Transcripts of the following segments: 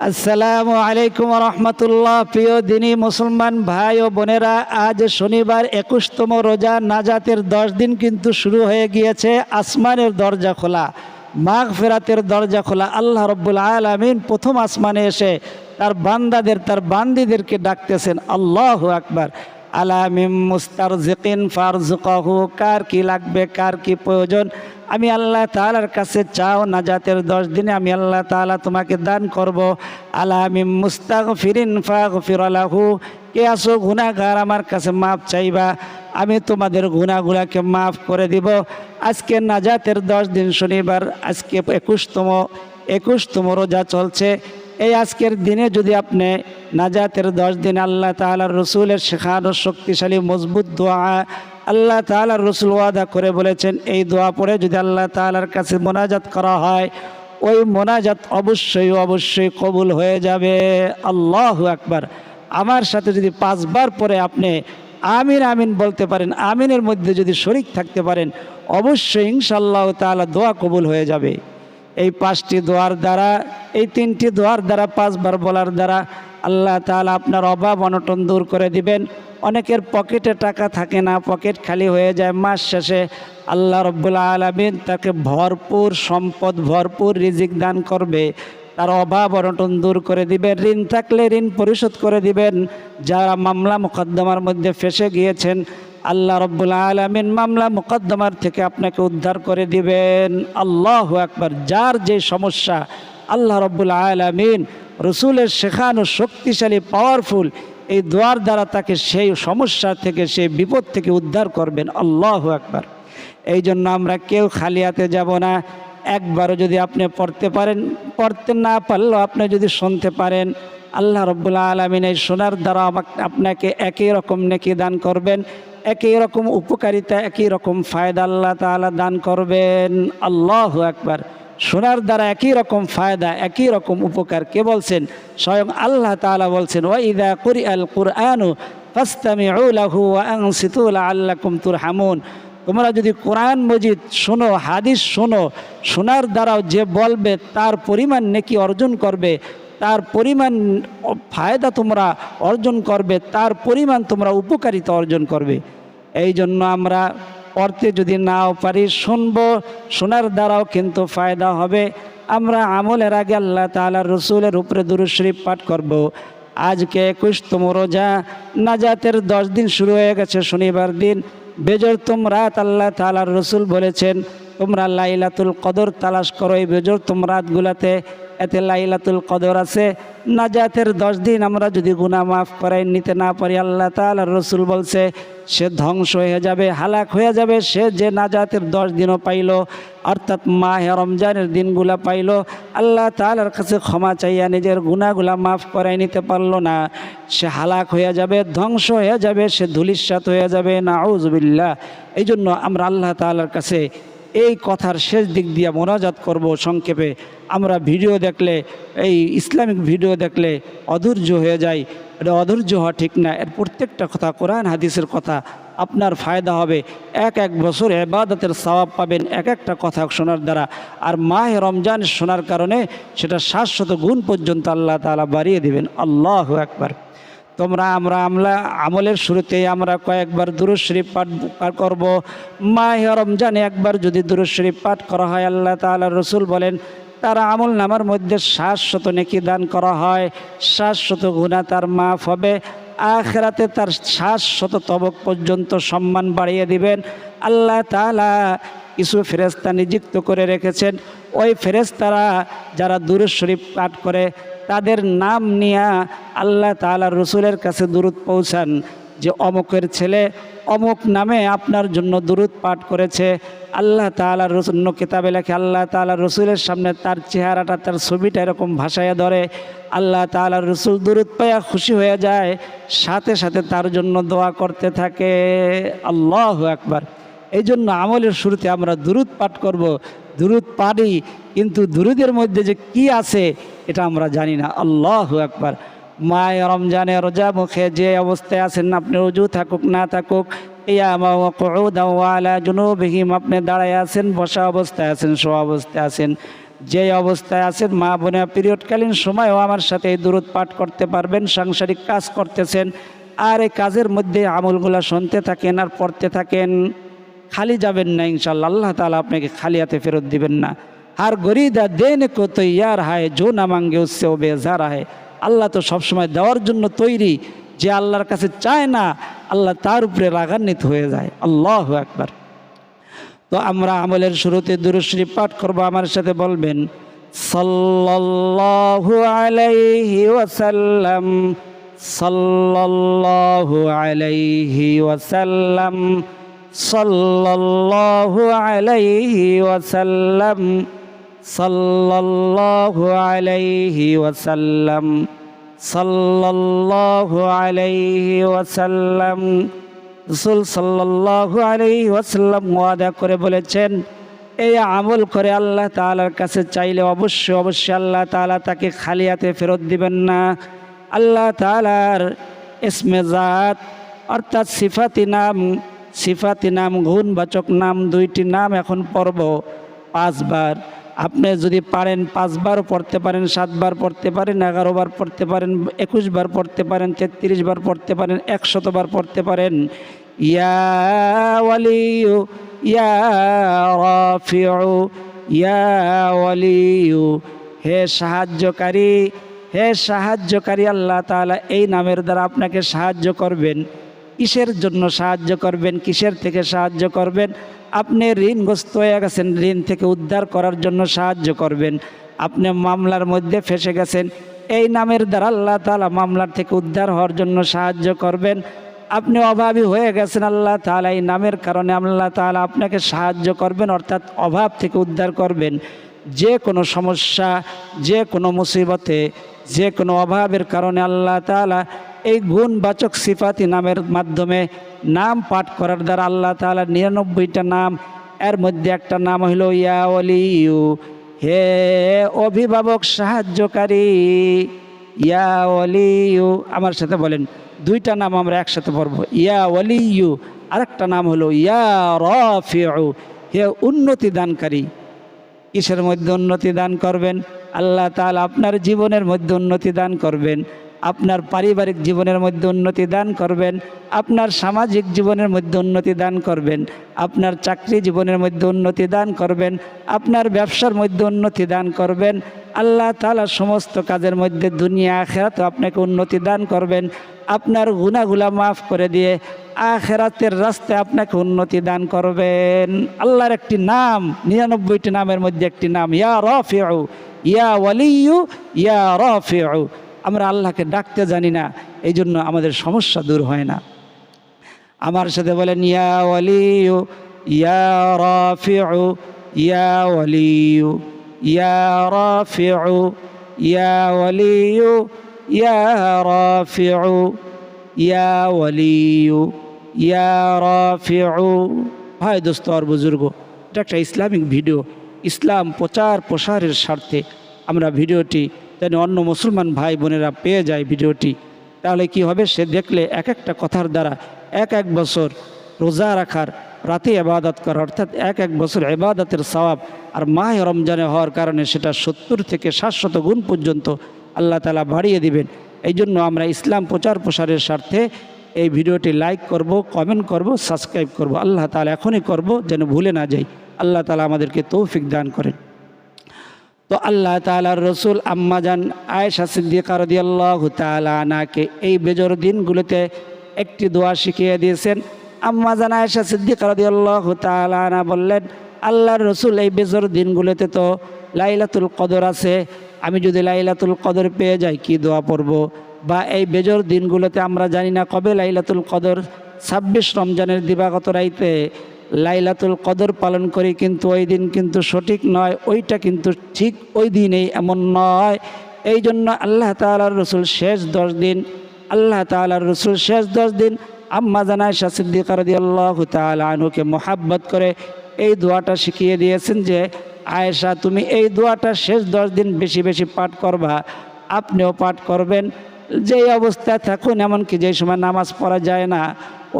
আসসালামু আলাইকুম রহমতুল্লাহ। প্রিয় দিনী মুসলমান ভাই ও বোনেরা, আজ শনিবার একুশতম রোজা নাজাতের দশ দিন কিন্তু শুরু হয়ে গিয়েছে। আসমানের দরজা খোলা মাঘ ফেরাতের দরজা খোলা। আল্লাহ রব্বুল আলমিন প্রথম আসমানে এসে তার বান্দাদের, তার বান্দিদেরকে ডাকতেছেন, আল্লাহ আকবার। আলামিম মুস্তার জিকিন ফারজুকাহু কার কি লাগবে, কার কি প্রয়োজন? আমি আল্লাহ তালার কাছে চাও না নাজাতের দশ দিনে আমি আল্লাহ তালা তোমাকে দান করব। আলামিম মুস্তাক ফিরিন ফাগ ফিরালাহু কে আসো গুণাগার আমার কাছে মাপ চাইবা। আমি তোমাদের গুণাগুলাকে মাফ করে দিব। আজকে নাজাতের দশ দিন শনিবার, আজকে একুশতম একুশতম রোজা চলছে। এই আজকের দিনে যদি আপনি নাজাতের দশ দিন আল্লাহ তালার রসুলের শেখানো শক্তিশালী, মজবুত দোয়া আল্লাহ তালার রসুল ওয়াদা করে বলেছেন, এই দোয়া পড়ে যদি আল্লাহ তালার কাছে মোনাজাত করা হয়, ওই মোনাজাত অবশ্যই অবশ্যই কবুল হয়ে যাবে। আল্লাহ আকবার। আমার সাথে যদি পাঁচবার পরে আপনি আমিন আমিন বলতে পারেন, আমিনের মধ্যে যদি শরিক থাকতে পারেন, অবশ্যই ইনশাল্লাহ তালা দোয়া কবুল হয়ে যাবে। এই পাঁচটি দোয়ার দ্বারা, এই তিনটি দোয়ার দ্বারা, পাঁচবার বলার দ্বারা আল্লাহ তাআলা আপনার অভাব, অনটন দূর করে দিবেন। অনেকের পকেটে টাকা থাকে না, পকেট খালি হয়ে যায়, মাস শেষে আল্লাহ রব্বুল আলমিন তাকে ভরপুর সম্পদ, ভরপুর রিজিক দান করবে। তার অভাব, অনটন দূর করে দিবেন। ঋণ থাকলে ঋণ পরিশোধ করে দিবেন। যারা মামলা, মোকদ্দমার মধ্যে ফেসে গিয়েছেন আল্লাহ রব্বুল আলমিন মামলা মোকদ্দমার থেকে আপনাকে উদ্ধার করে দিবেন। আল্লাহ একবার যার যে সমস্যা, আল্লাহ রব্বুল আলমিন রসুলের শেখানো শক্তিশালী পাওয়ারফুল এই দোয়ার দ্বারা তাকে সেই সমস্যা থেকে, সেই বিপদ থেকে উদ্ধার করবেন। আল্লাহ একবার এই জন্য আমরা কেউ খালি হাতে যাব না। একবারও যদি আপনি পড়তে পারেন, পড়তে না পারলেও আপনি যদি শুনতে পারেন, আল্লাহ রব্বুল্লা আলমিন এই শোনার দ্বারা আমাকে আপনাকে একই রকম নেকি দান করবেন। একই রকম উপকারিতা, একই রকম ফায়দা আল্লাহ তাআলা দান করবেন। আল্লাহ একবার শোনার দ্বারা একই রকম ফায়দা, একই রকম উপকার। কে বলছেন? স্বয়ং আল্লাহ তাআলা বলছেন ওয়াইদা কুরি আল কুরআনু ফাস্তামিউ লাহু ওয়া আনসিতু লাআল্লাকুম তুরহামুন। তোমরা যদি কোরআন মজিদ শোনো, হাদিস শোনো, শোনার দ্বারাও যে বলবে, তার পরিমাণ নেকি অর্জন করবে। তার পরিমাণ ফায়দা তোমরা অর্জন করবে, তার পরিমাণ তোমরা উপকারিতা অর্জন করবে। এই জন্য আমরা পড়তে যদি নাও পারি শুনব, শোনার দ্বারাও কিন্তু ফায়দা হবে। আমরা আমলের আগে আল্লাহ তালার রসুলের উপরে দুরুদ শরীফ পাঠ করব। আজকে একুশতম রোজা, নাজাতের দশ দিন শুরু হয়ে গেছে শনিবার দিন। বেজরতম রাত আল্লাহ তালার রসুল বলেছেন তোমরা লাইলাতুল কদর তালাশ করো, এই বেজরতম রাতগুলাতে এতে লাইলাতুল কদর আছে। না নাজাতের দশ দিন আমরা যদি গুনাহ মাফ করাই, নিতে না পারি, আল্লাহ তালার রসুল বলছে, সে ধ্বংস হয়ে যাবে, হালাক হয়ে যাবে, সে যে না নাজাতের দশ দিনও পাইল, অর্থাৎ মাহে রমজানের দিনগুলা পাইল, আল্লাহ তালার কাছে ক্ষমা চাইয়া নিজের গুণাগুলা মাফ করাই নিতে পারল না। সে হালাক হয়ে যাবে, ধ্বংস হয়ে যাবে, সে ধুলিস্বাত হয়ে যাবে না এই জন্য আমরা আল্লাহ তালার কাছে এই কথার শেষ দিক দিয়ে মোনাজাত করব সংক্ষেপে। আমরা ভিডিও দেখলে, এই ইসলামিক ভিডিও দেখলে অধৈর্য হয়ে যায় এটা অধৈর্য হওয়া ঠিক না। এর প্রত্যেকটা কথা কোরআন হাদিসের কথা। আপনার ফায়দা হবে। এক এক বছর এবাদতের সওয়াব পাবেন এক একটা কথা শোনার দ্বারা। আর মাহে রমজান শোনার কারণে সেটা শাশ্বত গুণ পর্যন্ত আল্লাহ তালা বাড়িয়ে দেবেন। আল্লাহ একবার তোমরা আমরা আমলা আমলের শুরুতেই আমরা কয়েকবার দুরুদ পাঠ করব। মাহে রমজানে একবার যদি দুরুদ পাঠ করা হয়, আল্লাহ তাআলা রসুল বলেন, তার আমল নামার মধ্যে শাশ্বত নেকি দান করা হয় শাশ্বত গুণা তার মাফ হবে, আখরাতে তার শাশ্বত তবক পর্যন্ত সম্মান বাড়িয়ে দিবেন। আল্লাহ তাআলা কিছু ফেরেস্তা নিযুক্ত করে রেখেছেন। ওই ফেরেস্তারা যারা দুরুদ শরীফ পাঠ করে তাদের নাম নিয়ে আল্লাহ তাআলা রসুলের কাছে দূরত পৌঁছান যে অমুকের ছেলে অমুক নামে আপনার জন্য দূরত পাঠ করেছে। আল্লাহ তাআলা রসুল কিতাবে লেখে, আল্লাহ তাআলা রসুলের সামনে তার চেহারাটা, তার ছবিটা এরকম ভাসাইয়া ধরে। আল্লাহ তাআলা রসুল দূরত পাইয়া খুশি হয়ে যায়, সাথে সাথে তার জন্য দোয়া করতে থাকে। আল্লাহ একবার এই জন্য আমলের শুরুতে আমরা দুরুদ পাঠ করব। দুরুদ পারি, কিন্তু দুরুদের মধ্যে যে কি আছে, এটা আমরা জানি না। আল্লাহ একবার মায় রমজানে রোজা মুখে যে অবস্থায় আছেন, আপনি রুজু থাকুক, না থাকুক জুনুবিহিম, আপনি দাঁড়ায় আছেন, বসা অবস্থায় আছেন শো অবস্থায় আছেন। যে অবস্থায় আছেন, মা বোনেরা পিরিয়ডকালীন সময়ও আমার সাথে এই দূরত পাঠ করতে পারবেন, সাংসারিক কাজ করতেছেন, আর এই কাজের মধ্যে আমলগুলা শুনতে থাকেন আর পড়তে থাকেন। খালি যাবেন না ইনশাল্লাহ আল্লাহ তালা আপনাকে খালি হাতে ফেরত দিবেন না। আর গরিদা দেন কো তো ইয়ার হায় জো না মাঙ্গে উৎসে ও বেজার হায়। আল্লাহ তো সবসময় দেওয়ার জন্য তৈরি। যে আল্লাহর কাছে চায় না, আল্লাহ তার উপরে রাগান্বিত হয়ে যায়। আল্লাহ একবার তো আমরা আমলের শুরুতে দুরুশ্রী পাঠ করব। আমার সাথে বলবেন, সাল্লাল্লাহু আলাইহি ওয়াসাল্লাম, সাল্লাল্লাহু আলাইহি ওয়াসাল্লাম সাল্লাল্লাহু আলাইহি ওয়াসাল্লাম, সাল্লাল্লাহু আলাইহি ওয়াসাল্লাম, সাল্লাল্লাহু আলাইহি ওয়াসাল্লাম। রসুল সাল্লাল্লাহু আলাইহি ওয়াসাল্লাম ওয়াদা করে বলেছেন, এই আমল করে আল্লাহ তাআলার কাছে চাইলে অবশ্যই অবশ্যই আল্লাহ তাআলা তাকে খালি হাতে ফেরত দিবেন না। আল্লাহ তাআলার ইসমে জাত অর্থাৎ সিফাতি নাম সিফাতি নাম গুণবাচক নাম, দুইটি নাম এখন পড়ব পাঁচবার। আপনি যদি পারেন পাঁচবার পড়তে পারেন, সাতবার পড়তে পারেন এগারো বার পড়তে পারেন একুশ বার পড়তে পারেন তেত্রিশ বার পড়তে পারেন, একশতবার পড়তে পারেন। ইয়া হে সাহায্যকারী হে সাহায্যকারী আল্লাহ তালা এই নামের দ্বারা আপনাকে সাহায্য করবেন। কিসের জন্য সাহায্য করবেন? কিসের থেকে সাহায্য করবেন? আপনি ঋণগ্রস্ত হয়ে গেছেন, ঋণ থেকে উদ্ধার করার জন্য সাহায্য করবেন। আপনি মামলার মধ্যে ফেসে গেছেন, এই নামের দ্বারা আল্লাহ তালা মামলার থেকে উদ্ধার হওয়ার জন্য সাহায্য করবেন। আপনি অভাবী হয়ে গেছেন, আল্লাহ তালা এই নামের কারণে আল্লাহ তালা আপনাকে সাহায্য করবেন, অর্থাৎ অভাব থেকে উদ্ধার করবেন। যে কোনো সমস্যা, যে কোনো মুসিবতে, যে কোনো অভাবের কারণে আল্লাহ তালা এই গুণবাচক সিফাতি নামের মাধ্যমে নাম পাঠ করার দ্বারা আল্লাহ তালা নিরানব্বইটা নাম, এর মধ্যে একটা নাম হইল ইয়া অলিউ হে অভিভাবক, সাহায্যকারী। ইয়া অলিউ আমার সাথে বলেন, দুইটা নাম আমরা একসাথে পড়ব। ইয়া অলিউ আরেকটা নাম হলো ইয়া রফিউ। হে উন্নতি দানকারী। কিসের মধ্যে উন্নতি দান করবেন? আল্লাহ তাআলা আপনার জীবনের মধ্যে উন্নতি দান করবেন। আপনার পারিবারিক জীবনের মধ্যে উন্নতি দান করবেন, আপনার সামাজিক জীবনের মধ্যে উন্নতি দান করবেন, আপনার চাকরি জীবনের মধ্যে উন্নতি দান করবেন, আপনার ব্যবসার মধ্যে উন্নতি দান করবেন, আল্লাহ তালা সমস্ত কাজের মধ্যে দুনিয়া আখেরাত আপনাকে উন্নতি দান করবেন, আপনার গুনাগুলা মাফ করে দিয়ে আখেরাতের রাস্তায় আপনাকে উন্নতি দান করবেন। আল্লাহর একটি নাম, নিরানব্বইটি নামের মধ্যে একটি নাম, ইয়া রফিউ, ইয়া ওয়ালিউ ইয়া রফিউ। আমরা আল্লাহকে ডাকতে জানি না এই জন্য আমাদের সমস্যা দূর হয় না। আমার সাথে বলেন, ইয়া ওয়ালিউ ইয়া রফিউ, ইয়া ওয়ালিউ ইয়া রফিউ, ইয়া ওয়ালিউ ইয়া রফিউ, ইয়া ওয়ালিউ ইয়া রফিউ। হয় দোস্ত আর বুজুর্গ, এটা একটা ইসলামিক ভিডিও। ইসলাম প্রচার প্রসারের স্বার্থে আমরা ভিডিওটি যেন অন্য মুসলমান ভাই বোনেরা পেয়ে যায় ভিডিওটি, তাহলে কি হবে? সে দেখলে এক একটা কথার দ্বারা এক এক বছর রোজা রাখার, রাতে আবাদত করা, অর্থাৎ এক এক বছর এবাদতের সওয়াব আর মাহ রমজানে হওয়ার কারণে সেটা সত্তর থেকে সাতশত গুণ পর্যন্ত আল্লাহ তালা বাড়িয়ে দিবেন। এই জন্য আমরা ইসলাম প্রচার প্রসারের স্বার্থে এই ভিডিওটি লাইক করব, কমেন্ট করব, সাবস্ক্রাইব করব। আল্লাহ তালা এখনই করব যেন ভুলে না যাই। আল্লাহ তালা আমাদেরকে তৌফিক দান করেন। তো আল্লাহ তালার রসুল আম্মাজান আয়েশা সিদ্দিকা রদিয়াল্লাহ তালাকে এই বেজর দিনগুলোতে একটি দোয়া শিখিয়ে দিয়েছেন। আম্মাজান আয়েশা সিদ্দিকা রদিয়াল্লাহ তালানা বললেন, আল্লাহর রসুল এই বেজর দিনগুলোতে তো লাইলাতুল কদর আছে। আমি যদি লাইলাতুল কদর পেয়ে যাই, কি দোয়া পড়ব? বা এই বেজর দিনগুলোতে আমরা জানি না কবে লাইলাতুল কদর ছাব্বিশ রমজানের দিবাগত রাইতে লাইলাতুল কদর পালন করি কিন্তু ওই দিন কিন্তু সঠিক নয়, ওইটা কিন্তু ঠিক ওই দিনেই এমন নয়। এই জন্য আল্লাহ তালার রসুল শেষ দশ দিন, আল্লাহ তালার রসুল শেষ দশ দিন আম্মা জানায় শাসিদ্দিকারদি আল্লাহ তালুকে মোহাব্বত করে এই দোয়াটা শিখিয়ে দিয়েছেন যে, আয়েশা, তুমি এই দোয়াটা শেষ দশ দিন বেশি বেশি পাঠ করবা, আপনিও পাঠ করবেন। যেই অবস্থায় থাকুন, এমনকি যেই সময় নামাজ পড়া যায় না,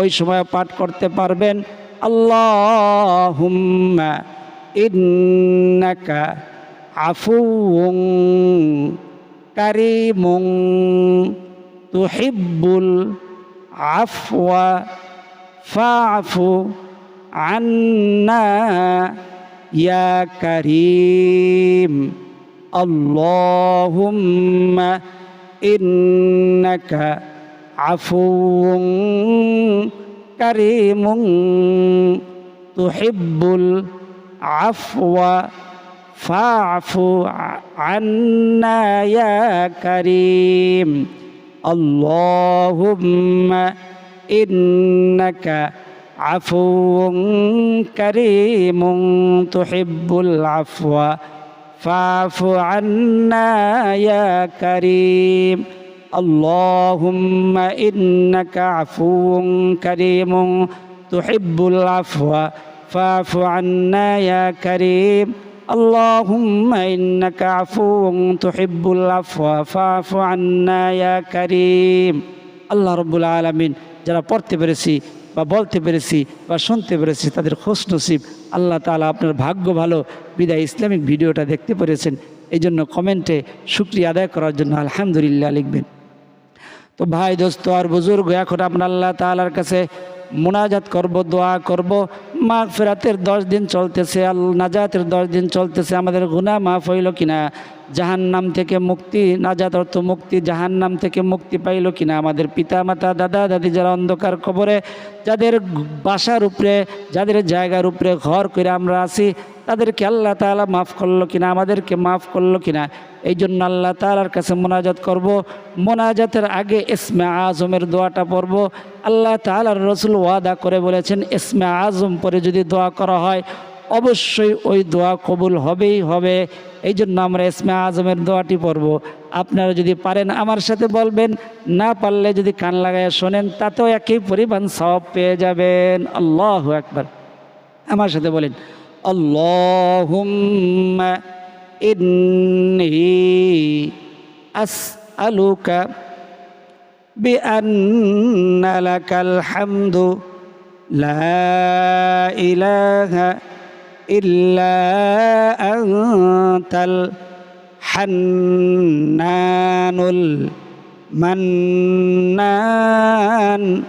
ওই সময় পাঠ করতে পারবেন। اللهم إنك عفو كريم تحب العفو فاعف عنا يا كريم اللهم إنك عفو كريم تحب العفو فاعف عنا يا كريم. اللهم إنك عفو كريم تحب العفو فاعف عنا يا كريم. اللهم إنك عفو كريم تحب العفو فاعف عنا يا كريم اللهم إنك عفو تحب العفو فاعف عنا يا كريم আল্লাহ রব্বুল আলমিন যারা পড়তে পেরেছি বা বলতে পেরেছি বা শুনতে পেরেছি তাদের খোঁজ নসিব আল্লাহ তালা আপনার ভাগ্য ভালো বিদায় ইসলামিক ভিডিওটা দেখতে পেরেছেন এই জন্য কমেন্টে শুক্রিয়া আদায় করার জন্য আলহামদুলিল্লাহ লিখবেন তো ভাই দোস্ত আর বুজুর্গ, এখন আমরা আল্লাহ তালার কাছে মোনাজাত করব, দোয়া করব। মা ফেরাতের দশ দিন চলতেছে, আল নাজাতের দশ দিন চলতেছে, আমাদের গুণা মাফ হইল কিনা? জাহান নাম থেকে মুক্তি, নাজাত অর্থ মুক্তি জাহান নাম থেকে মুক্তি পাইল কিনা? আমাদের পিতা মাতা দাদা, দাদি যারা অন্ধকার কবরে, যাদের বাসার উপরে, যাদের জায়গার উপরে ঘর করে আমরা আছি তাদেরকে আল্লাহ তালা মাফ করল কিনা, আমাদেরকে মাফ করল কিনা এই জন্য আল্লাহ তালার কাছে মোনাজাত করব। মোনাজাতের আগে ইসমে আজমের দোয়াটা পড়ব। আল্লাহ তালার রসুল ওয়াদা করে বলেছেন, ইসমে আজম পরে যদি দোয়া করা হয়, অবশ্যই ওই দোয়া কবুল হবেই হবে। এই জন্য আমরা ইসমে আজমের দোয়াটি পড়ব। আপনারা যদি পারেন আমার সাথে বলবেন, না পারলে যদি কান লাগায় শোনেন, তাতেও একই পরিমাণ সব পেয়ে যাবেন। আল্লাহ একবার আমার সাথে বলেন اللهم إني أسألك بأن لك الحمد. لا إله إلا أنت الحنان المنان.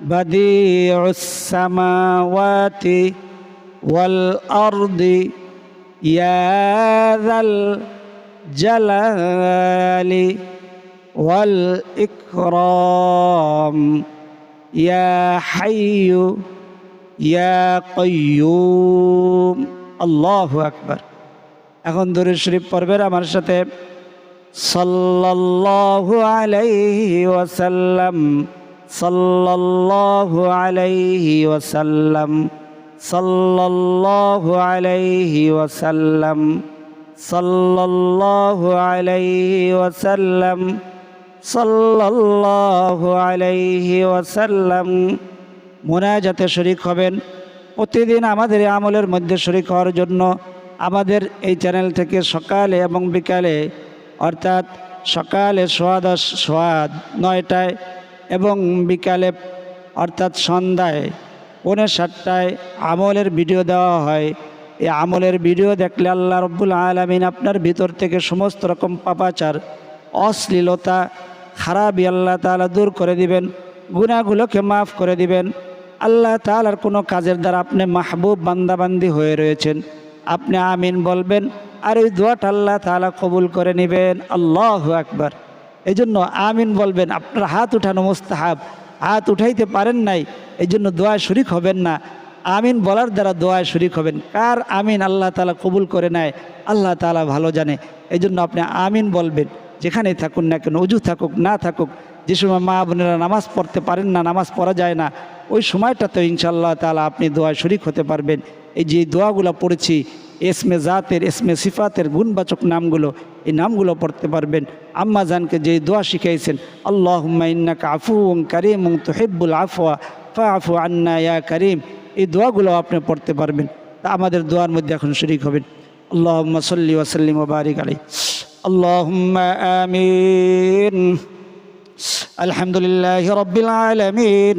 بديع السماوات والأرض يا ذا الجلال والإكرام يا حي يا قيوم الله أكبر এখন দূরে শরীফ পড়বেন আমার সাথে সাল্লাল্লাহু আলাইহি ওয়াসাল্লাম সাল্লাল্লাহু আলাইহি ওয়াসাল্লাম সাল্লাল্লাহু আলাইহি ওয়াসাল্লাম, সাল্লাল্লাহু আলাইহি ওয়াসাল্লাম, সাল্লাল্লাহু আলাইহি ওয়াসাল্লাম। মোনাজাতে শরিক হবেন। প্রতিদিন আমাদের আমলের মধ্যে শরিক হওয়ার জন্য আমাদের এই চ্যানেল থেকে সকালে এবং বিকালে, অর্থাৎ সকালে সোয়া দশ, সোয়া নয়টায় এবং বিকালে, অর্থাৎ সন্ধ্যায় পৌনে সাতটায় আমলের ভিডিও দেওয়া হয়। এই আমলের ভিডিও দেখলে আল্লাহ রব্বুল আলমিন আপনার ভিতর থেকে সমস্ত রকম পাপাচার, অশ্লীলতা খারাপই আল্লাহ তালা দূর করে দিবেন গুণাগুলোকে মাফ করে দিবেন। আল্লাহ তালার কোনো কাজের দ্বারা আপনি মাহবুব বান্দাবান্দি হয়ে রয়েছেন। আপনি আমিন বলবেন, আর ওই দোয়াটা আল্লাহ তালা কবুল করে নেবেন। আল্লাহ একবার এই জন্য আমিন বলবেন, আপনার হাত উঠানো মোস্তাহাব। হাত উঠাইতে পারেন নাই এই জন্য দোয়া শরিক হবেন না। আমিন বলার দ্বারা দোয়ায় শরিক হবেন। কার আমিন আল্লাহ তালা কবুল করে নেয়, আল্লাহ তালা ভালো জানে। এই জন্য আপনি আমিন বলবেন, যেখানেই থাকুন না কেন, উজু থাকুক, না থাকুক, যে সময় মা বোনেরা নামাজ পড়তে পারেন না, নামাজ পড়া যায় না, ওই সময়টাতে ইনশাল্লাহ তালা আপনি দোয়ায় শরিক হতে পারবেন। এই যে দোয়াগুলো পড়েছি এসমে জাতের, এসমে সিফাতের গুণবাচক নামগুলো, এই নামগুলো পড়তে পারবেন। আম্মা জানকে যে দোয়া শিখাইছেন আল্লাহ ইন্নাক আফু ওং করিম ওং তোহেব্বুল আফওয়া ফা আফু আন্না ইয়া করিম। এই দোয়াগুলো আপনি পড়তে পারবেন। তা আমাদের দোয়ার মধ্যে এখন শরিক হবেন। আল্লাহ সাল্লি ওয়াসাল্লিম ওবারিক আলী আল্লাহ আমিন। আলহামদুলিল্লাহ রবিল আলমিন।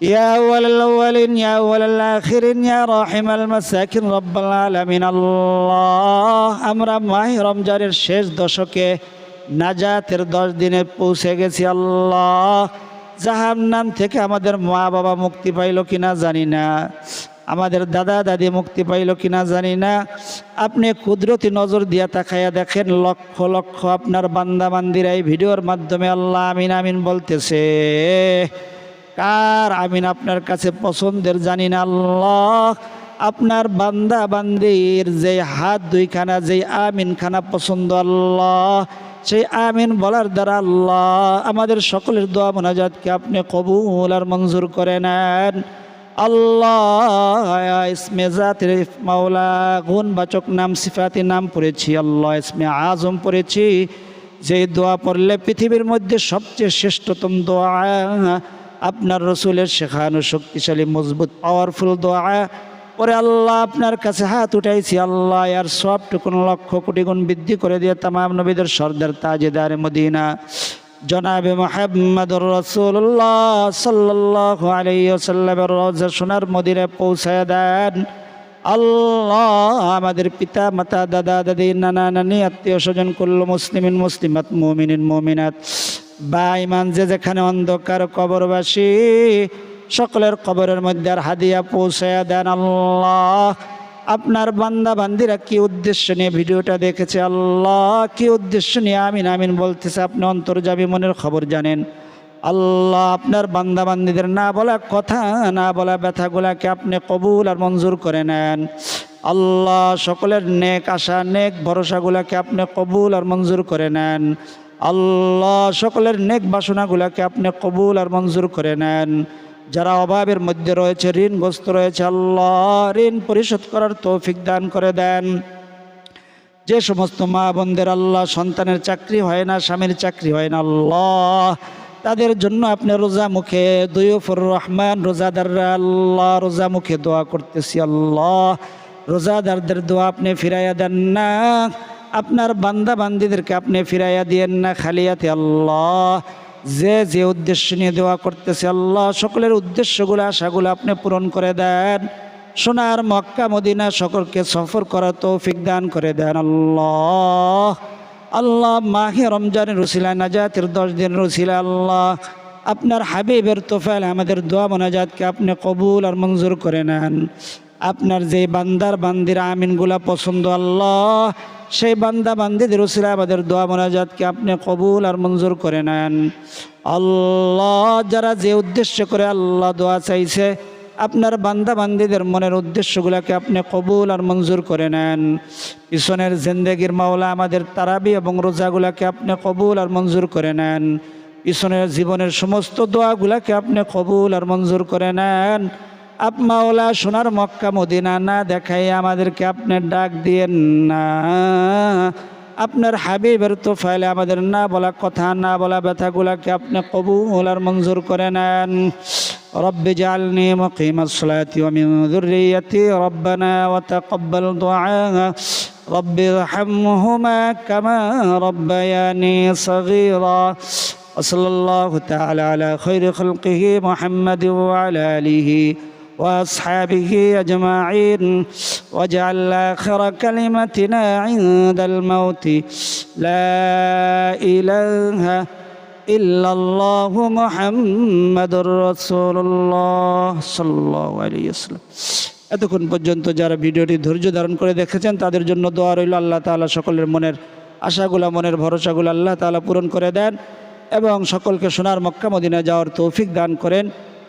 يا أول الأولين يا أول الآخرين يا راحم المساكين رب العالمين الله আমরা মাহে রমজানের শেষ দশকে নাজাতের দশ দিনে পৌঁছে গেছি আল্লাহ জাহান্নাম থেকে আমাদের মা বাবা মুক্তি পাইল কিনা জানি না আমাদের দাদা দাদি মুক্তি পাইল কিনা জানি না আপনি কুদরতি নজর দিয়া তাকাইয়া দেখেন লক্ষ লক্ষ আপনার বান্দা বান্দিরা এই ভিডিওর মাধ্যমে আল্লাহ আমিন আমিন বলতেছে কার? আমিন আপনার কাছে পছন্দের জানি না আল্লাহ। আপনার বান্দা বান্দির যে হাত দুইখানা, যে আমিন খানা পছন্দ আল্লাহ। সেই আমিন বলার দ্বারা আল্লাহ আমাদের সকলের দোয়া মোনাজাতকে আপনি কবুল আর মঞ্জুর করে নেন। আল্লাহ, ইসমে জাতির মাওলা গুণবাচক নাম, সিফাতি নাম পড়েছি আল্লাহ, ইসমে আজম পড়েছি। যে দোয়া পড়লে পৃথিবীর মধ্যে সবচেয়ে শ্রেষ্ঠতম দোয়া আপনার রসুলের শেখানো শক্তিশালী, মজবুত পাওয়ারফুল দোয়া। পরে আল্লাহ, আপনার কাছে হাত উঠাইছি। আল্লাহ, আর সবটুকুন লক্ষ কোটি গুণ বৃদ্ধি করে দিয়ে তামাম নবীদের সর্দার তাজেদার মদিনা। জনাবে মোহাম্মদুর রসুল্লাহ সাল্লাহ আলাইসাল্লামের রোজা সোনার মদিনায় পৌঁছায় দেন। আল্লাহ, আমাদের পিতা, মাতা, দাদা, দাদি, নানা, নানি আত্মীয় স্বজন করল মুসলিমিন, মুসলিমাত, মুমিনিন, মুমিনাত। বা ইমান যে যেখানে অন্ধকার কবরবাসী, সকলের কবরের মধ্যে আর হাদিয়া পৌঁছায়া দেন আল্লাহ। আপনার বান্দা বান্দিরা কি উদ্দেশ্য নিয়ে ভিডিওটা দেখেছে আল্লাহ? কি উদ্দেশ্য নিয়ে আমিন আমিন বলতেছে? আপনি অন্তর্জামী মনের খবর জানেন। আল্লাহ, আপনার বান্দা বান্দিদের না বলা কথা, না বলা ব্যথাগুলাকে আপনি কবুল আর মঞ্জুর করে নেন। আল্লাহ, সকলের নেক আশা, নেক ভরসাগুলাকে আপনি কবুল আর মঞ্জুর করে নেন। আল্লাহ সকলের নেক বাসনাগুলাকে আপনি কবুল আর মঞ্জুর করে নেন। যারা অভাবের মধ্যে রয়েছে, ঋণগ্রস্ত রয়েছে, আল্লাহ ঋণ পরিশোধ করার তৌফিক দান করে দেন। যে সমস্ত মা বোনদের আল্লাহ সন্তানের চাকরি হয় না, স্বামীর চাকরি হয় না, আল্লাহ তাদের জন্য আপনি রোজা মুখে দৈফুর রহমান রোজাদাররা আল্লাহ রোজা মুখে দোয়া করতেছি, আল্লাহ রোজাদারদের দোয়া আপনি ফিরাইয়া দেন না। আপনার বান্দা বান্দিদেরকে আপনি ফিরাইয়া দিয়েন না, খালিয়াতে আল্লাহ। যে যে উদ্দেশ্য নিয়ে দোয়া করতেছে আল্লাহ, সকলের উদ্দেশ্যগুলো, আশাগুলো আপনি পূরণ করে দেন। সোনার মক্কা, মদিনা সকলকে সফর করার তৌফিক দান করে দেন আল্লাহ। আল্লাহ, মাহে রমজানের রসিলা নাজাতের দশ দিন রসিলা আল্লাহ, আপনার হাবিবের তোফাল আমাদের দোয়া মোনাজাতকে আপনি কবুল আর মঞ্জুর করে নেন। আপনার যে বান্দার বান্দির আমিনগুলা পছন্দ আল্লাহ সেই বান্দা বান্দিদের রসিলা আমাদের দোয়া মোনাজাতকে আপনি কবুল আর মঞ্জুর করে নেন। আল্লাহ যারা যে উদ্দেশ্য করে আল্লাহ দোয়া চাইছে, আপনার বান্দা বান্দিদের মনের উদ্দেশ্যগুলোকে আপনি কবুল আর মঞ্জুর করে নেন। পিছনের জিন্দেগির মাওলা আমাদের তারাবি এবং রোজাগুলাকে আপনি কবুল আর মঞ্জুর করে নেন। পিছনের জীবনের সমস্ত দোয়াগুলাকে আপনি কবুল আর মঞ্জুর করে নেন। আপ মাওলা সোনার মক্কা মদিনা না দেখাই আমাদেরকে আপনি ডাক দিয়েন না আপনার হাবিবের তোফাইলে আমাদের না বলা কথা না বলা ব্যথাগুলাকে আপনি কবুল আর মঞ্জুর করে নেন رب اجعلني مقيم الصلاة ومن ذريتي ربنا وتقبل دعاء رب ارحمهما كما ربياني صغيرا وصلى الله تعالى على خير خلقه محمد وعلى آله وأصحابه أجمعين واجعل آخر كلمتنا عند الموت لا إله إلا الله محمد رسول الله صلى الله عليه وسلم এতক্ষণ পর্যন্ত যারা ভিডিওটি ধৈর্য ধারণ করে দেখেছেন তাদের জন্য দোয়া রইল আল্লাহ তাআলা সকলের মনের আশাগুলা মনের ভরসাগুলো আল্লাহ তাআলা পূরণ করে দেন এবং সকলকে সোনার মক্কা মদিনা যাওয়ার তৌফিক দান করেন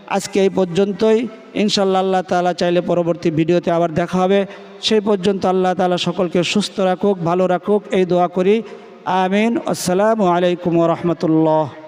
আজকে এই পর্যন্তই। ইনশাল্লাহ আল্লাহ তালা চাইলে পরবর্তী ভিডিওতে আবার দেখা হবে। সেই পর্যন্ত আল্লাহ তালা সকলকে সুস্থ রাখুক, ভালো রাখুক, এই দোয়া করি। আমিন। আসসালামু আলাইকুম রহমতুল্লাহ।